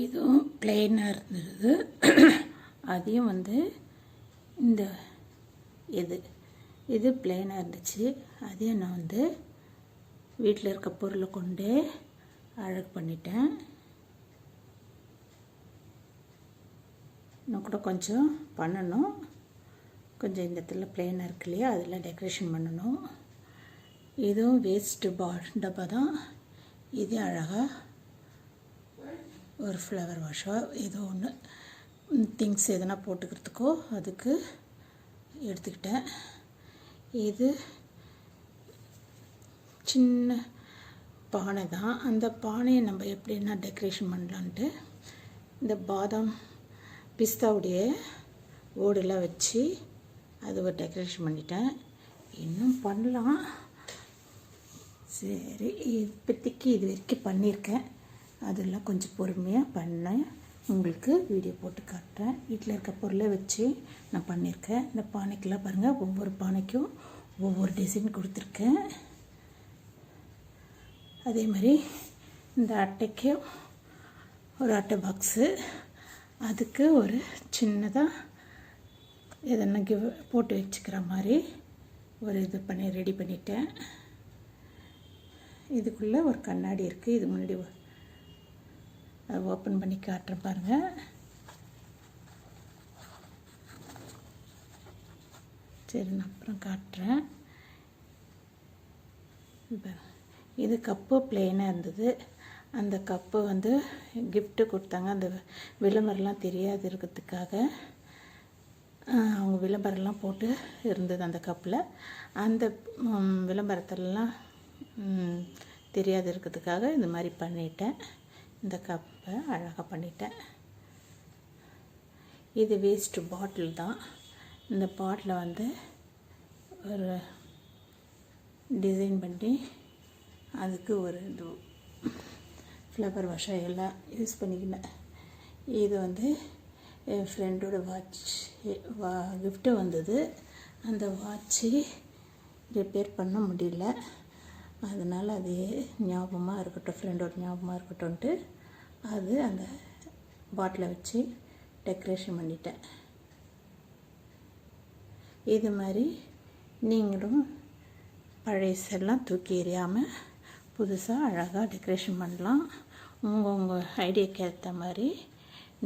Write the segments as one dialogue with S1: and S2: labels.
S1: இதுவும் பிளெயினாக இருந்தது. அதையும் வந்து இந்த இது இது பிளெயினாக இருந்துச்சு. அதையும் நான் வந்து வீட்டில் இருக்க பொருளை கொண்டே அழகு பண்ணிட்டேன். இன்னும் கூட கொஞ்சம் பண்ணணும். கொஞ்சம் இந்த இடத்துல பிளெயினாக இருக்கு இல்லையா அதில் டெக்கரேஷன் பண்ணணும். இதுவும் வேஸ்ட்டு பா டப்பா தான். இது அழகாக ஒரு ஃப்ளவர் வாஷோ ஏதோ ஒன்று திங்ஸ் எதனா போட்டுக்கிறதுக்கோ அதுக்கு எடுத்துக்கிட்டேன். இது சின்ன பானை தான். அந்த பானையை நம்ம எப்படின்னா டெக்கரேஷன் பண்ணலான்ட்டு இந்த பாதாம் பிஸ்தாவுடைய ஓடெல்லாம் வச்சு அது ஒரு டெக்கரேஷன் பண்ணிட்டேன். இன்னும் பண்ணலாம். சரி இப்போதைக்கு இது வரைக்கும் பண்ணியிருக்கேன். அதெல்லாம் கொஞ்சம் பொறுமையாக பண்ணேன் உங்களுக்கு வீடியோ போட்டு காட்டுறேன். வீட்டில் இருக்க பொருளை வச்சு நான் பண்ணியிருக்கேன். இந்த பானைக்கெல்லாம் பாருங்கள் ஒவ்வொரு பானைக்கும் ஒவ்வொரு டிசைன் கொடுத்துருக்கேன். அதே மாதிரி இந்த அட்டைக்கும் ஒரு அட்டை பாக்ஸு அதுக்கு ஒரு சின்னதாக எதனா கிவ் போட்டு வச்சுக்கிற மாதிரி ஒரு இது பண்ணி ரெடி பண்ணிட்டேன். இதுக்குள்ளே ஒரு கண்ணாடி இருக்குது இது முன்னாடி அதை ஓப்பன் பண்ணி காட்டுறேன் பாருங்கள் சரி நான் அப்புறம் காட்டுறேன். இது இது கப்பு பிளெயினாக இருந்தது. அந்த கப்பு வந்து கிஃப்ட்டு கொடுத்தாங்க. அந்த விளம்பரம்லாம் தெரியாது இருக்கிறதுக்காக. அவங்க விளம்பரம்லாம் போட்டு இருந்தது அந்த கப்பில் அந்த விளம்பரத்திலலாம் தெரியாது இருக்கிறதுக்காக இந்த மாதிரி பண்ணிட்டேன். இந்த கப்பை அழகாக பண்ணிட்டேன். இது வேஸ்ட்டு பாட்டில் தான். இந்த பாட்டில் வந்து ஒரு டிசைன் பண்ணி அதுக்கு ஒரு இது ஃப்ளவர் வாஷை எல்லாம் யூஸ் பண்ணிக்கினேன். இது வந்து என் ஃப்ரெண்டோட வாட்ச் வா கிஃப்ட்டு வந்தது. அந்த வாட்சி ரிப்பேர் பண்ண முடியல. அதனால் அது ஞாபகமாக இருக்கட்டும் ஃப்ரெண்டோட ஞாபகமாக இருக்கட்டும்ன்ட்டு அது அந்த பாட்டிலை வச்சு டெக்கரேஷன் பண்ணிட்டேன். இது மாதிரி நீங்களும் பழையசெல்லாம் தூக்கி எறியாமல் புதுசாக அழகாக டெக்கரேஷன் பண்ணலாம். உங்கள் உங்கள் ஐடியாக்கு ஏற்ற மாதிரி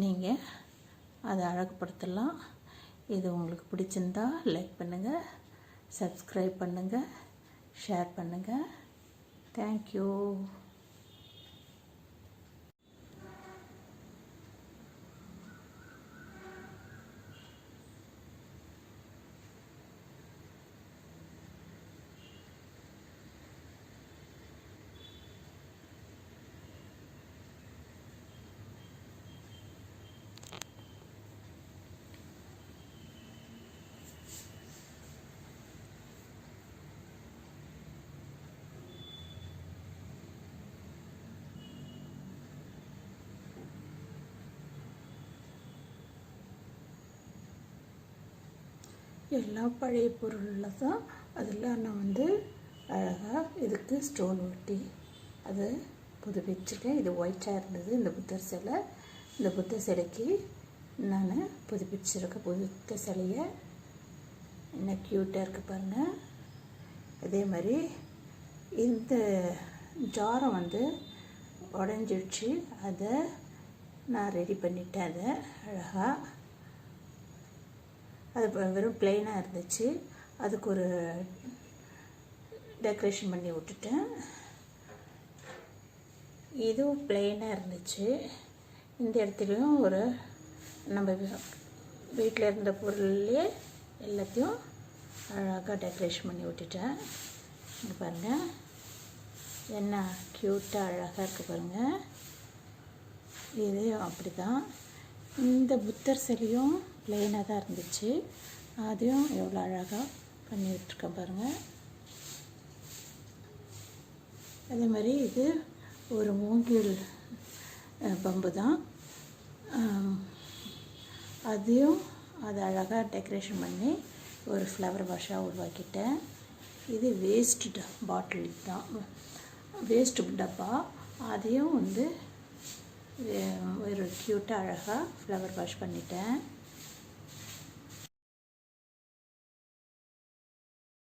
S1: நீங்கள் அதை அழகுபடுத்தலாம். இது உங்களுக்கு பிடிச்சிருந்தா லைக் பண்ணுங்கள் சப்ஸ்கிரைப் பண்ணுங்கள் ஷேர் பண்ணுங்கள் தேங்க்யூ எல்லா பழைய பொருளில் தான் அதில் நான் வந்து அழகாக இதுக்கு ஸ்டோன் ஒட்டி அதை புதுப்பிச்சிருக்கேன் இது ஒயிட்டாக இருந்தது. இந்த புத்தர் சிலை இந்த புத்த சிலைக்கு நான் புதுப்பிச்சிருக்கேன் புத்த சிலையை. என்ன க்யூட்டாக இருக்குது பாருங்கள் அதே மாதிரி இந்த ஜாரம் வந்து உடஞ்சிடுச்சு. அதை நான் ரெடி பண்ணிட்டேன் அதை அழகாக அது வெறும் பிளெயினாக இருந்துச்சு. அதுக்கு ஒரு டெக்கரேஷன் பண்ணி விட்டுட்டேன். இதுவும் பிளெயினாக இருந்துச்சு. இந்த இடத்துலையும் ஒரு நம்ம வீட்டில் இருந்த பொருள்லேயே எல்லாத்தையும் அழகாக டெக்கரேஷன் பண்ணி விட்டுட்டேன். இங்கே பாருங்கள் என்ன க்யூட்டாக அழகாக இருக்குது பாருங்கள் இதையும் அப்படி தான் இந்த புத்தர் சிலையும் ப்ளெயினாக தான் இருந்துச்சு. அதையும் எவ்வளோ அழகாக பண்ணி விட்டுருக்கேன் பாருங்கள் அதே மாதிரி இது ஒரு மூங்கில் பம்பு தான். அதையும் அது அழகாக டெக்கரேஷன் பண்ணி ஒரு ஃப்ளவர் வாஷாக உருவாக்கிட்டேன். இது வேஸ்ட் பாட்டில் தான். வேஸ்ட் டப்பா. அதையும் வந்து ஒரு க்யூட்டாக அழகாக ஃப்ளவர் வாஷ் பண்ணிட்டேன்.